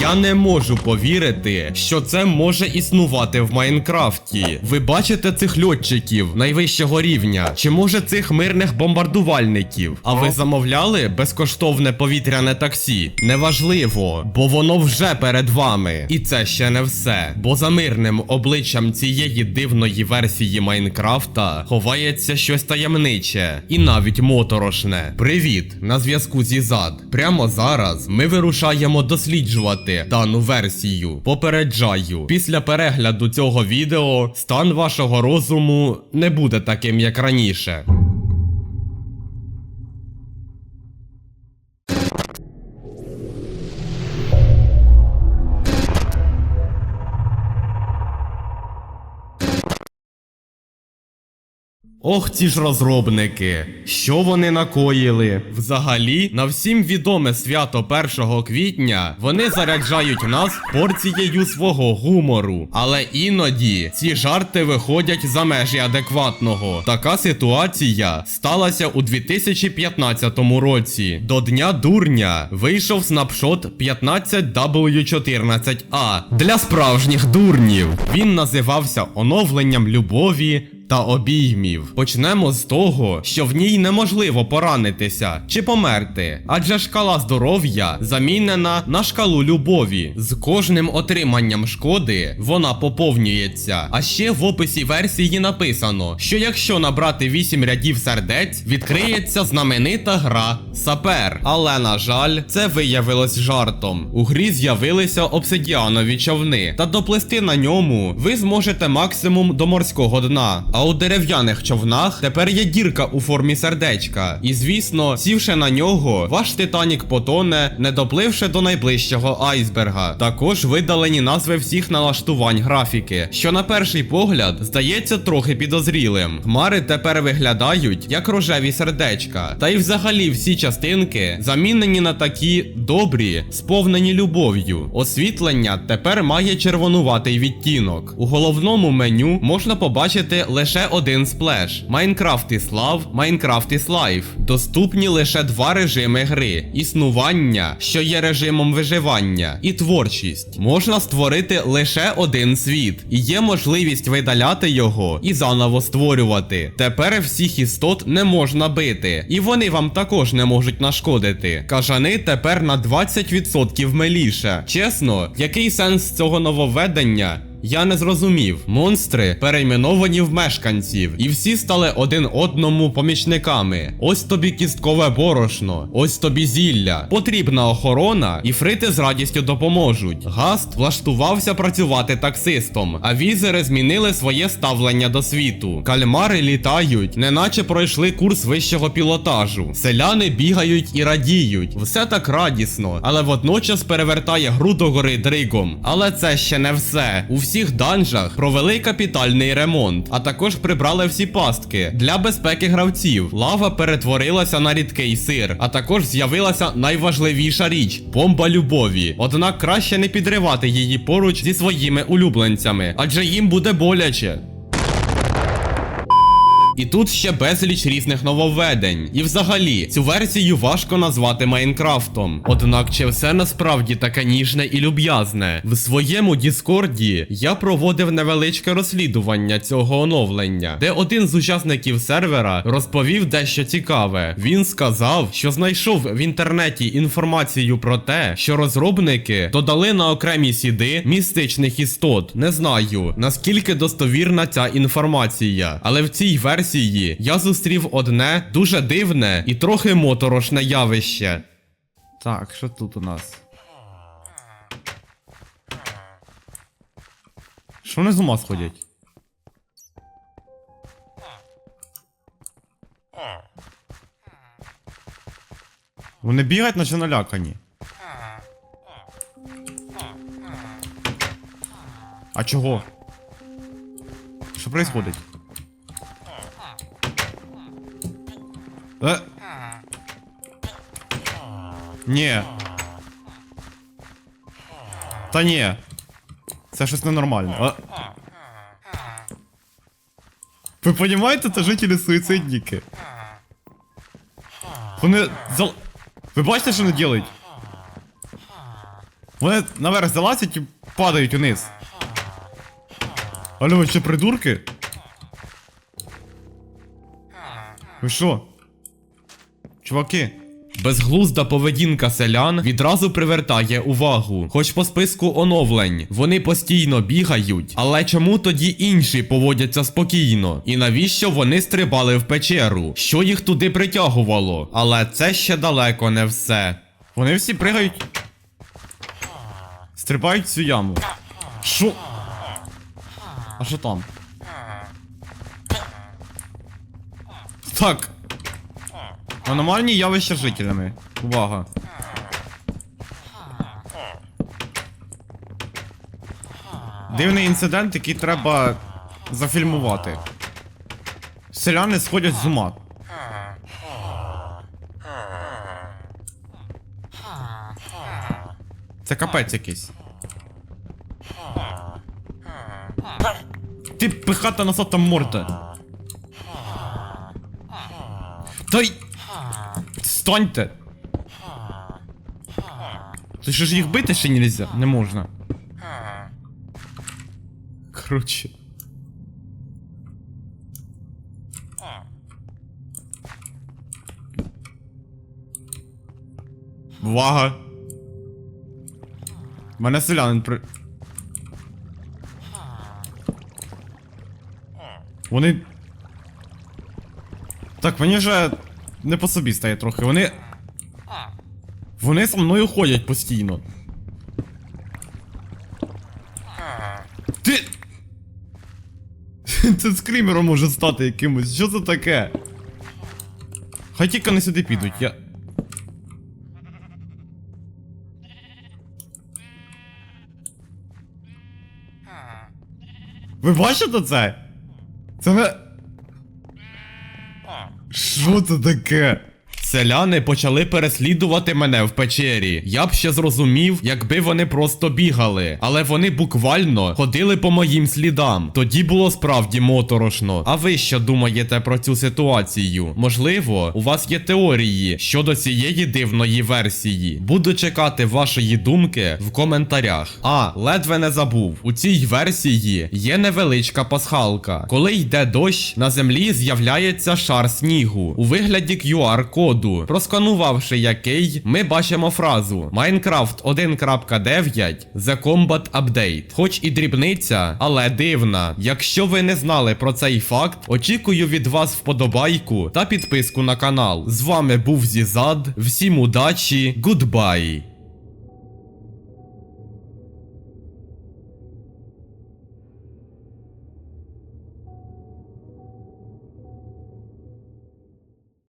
Я не можу повірити, що це може існувати в Майнкрафті. Ви бачите цих льотчиків найвищого рівня, чи може цих мирних бомбардувальників? А ви замовляли безкоштовне повітряне таксі? Неважливо, бо воно вже перед вами. І це ще не все. Бо за мирним обличчям цієї дивної версії Майнкрафта ховається щось таємниче і навіть моторошне. Привіт, на зв'язку зі зад. Прямо зараз ми вирушаємо досліджувати дану версію. Попереджаю, після перегляду цього відео стан вашого розуму не буде таким, як раніше. Ох, ці ж розробники, що вони накоїли? Взагалі, на всім відоме свято 1 квітня вони заряджають нас порцією свого гумору. Але іноді ці жарти виходять за межі адекватного. Така ситуація сталася у 2015 році. До Дня дурня вийшов снапшот 15W14A для справжніх дурнів. Він називався оновленням любові та обіймів. Почнемо з того, що в ній неможливо поранитися чи померти, адже шкала здоров'я замінена на шкалу любові. З кожним отриманням шкоди вона поповнюється. А ще в описі версії написано, що якщо набрати 8 рядів сердець, відкриється знаменита гра Сапер. Але на жаль, це виявилось жартом. У грі з'явилися обсидіанові човни, та доплисти на ньому ви зможете максимум до морського дна. А у дерев'яних човнах тепер є дірка у формі сердечка. І звісно, сівши на нього, ваш Титанік потоне, не допливши до найближчого айсберга. Також видалені назви всіх налаштувань графіки, що на перший погляд здається трохи підозрілим. Хмари тепер виглядають як рожеві сердечка. Та й взагалі всі частинки замінені на такі добрі, сповнені любов'ю. Освітлення тепер має червонуватий відтінок. У головному меню можна побачити лише один сплеш: Minecraft is Love, Minecraft is Life. Доступні лише два режими гри: існування, що є режимом виживання, і творчість. Можна створити лише один світ, і є можливість видаляти його і заново створювати. Тепер всіх істот не можна бити, і вони вам також не можуть нашкодити. Кажани тепер на 20% миліше. Чесно, який сенс цього нововведення? Я не зрозумів. Монстри перейменовані в мешканців, і всі стали один одному помічниками. Ось тобі кісткове борошно, ось тобі зілля. Потрібна охорона, і фрити з радістю допоможуть. Гаст влаштувався працювати таксистом, а візери змінили своє ставлення до світу. Кальмари літають, неначе пройшли курс вищого пілотажу. Селяни бігають і радіють. Все так радісно, але водночас перевертає гру до гори дригом. Але це ще не все. У всіх данжах провели капітальний ремонт, а також прибрали всі пастки для безпеки гравців. Лава перетворилася на рідкий сир, а також з'явилася найважливіша річ бомба любові. Однак краще не підривати її поруч зі своїми улюбленцями, адже їм буде боляче. І тут ще безліч різних нововведень. І взагалі, цю версію важко назвати Майнкрафтом. Однак, чи все насправді таке ніжне і люб'язне? В своєму Діскорді я проводив невеличке розслідування цього оновлення, де один з учасників сервера розповів дещо цікаве. Він сказав, що знайшов в інтернеті інформацію про те, що розробники додали на окремі сіди містичних істот. Не знаю, наскільки достовірна ця інформація, але в цій версії я зустрів одне дуже дивне і трохи моторошне явище. Так, що тут у нас? Що вони з ума сходять? Вони бігають, наче налякані. А чого? Що происходить? Е? Ні. Та ні. Це щось ненормально. А... Ви розумієте, це жителі суїцидники. Вони зал... Ви бачите, що вони роблять? Вони наверх залазять і падають униз. Алло, ви що придурки? Ви що? Чуваки. Безглузда поведінка селян відразу привертає увагу. Хоч по списку оновлень вони постійно бігають, але чому тоді інші поводяться спокійно? І навіщо вони стрибали в печеру? Що їх туди притягувало? Але це ще далеко не все. Вони всі пригають. Стрибають цю яму. Що? А що там? Так. Аномальні явища жителями. Увага. Дивний інцидент, який треба зафільмувати. Селяни сходять з ума. Це капець якийсь. Ти пихата носата морда. Та й... Станьте. Ти що ж їх бити ще нельзя? Не можна. Короче. Увага! Мене селянин при. Вони. Так, мені вже не по собі стає трохи. Вони. Вони за мною ходять постійно. Ти. Це скрімером може стати якимось. Що це таке? Хай тільки не сюди підуть, я. Ви бачите це? Це не. Що це таке? Селяни почали переслідувати мене в печері. Я б ще зрозумів, якби вони просто бігали, але вони буквально ходили по моїм слідам. Тоді було справді моторошно. А ви що думаєте про цю ситуацію? Можливо, у вас є теорії щодо цієї дивної версії. Буду чекати вашої думки в коментарях. А, ледве не забув. У цій версії є невеличка пасхалка. Коли йде дощ, на землі з'являється шар снігу у вигляді QR-коду, просканувавши який, ми бачимо фразу Minecraft 1.9 The Combat Update. Хоч і дрібниця, але дивна. Якщо ви не знали про цей факт, очікую від вас вподобайку та підписку на канал. З вами був Зізад. Всім удачі, гудбай!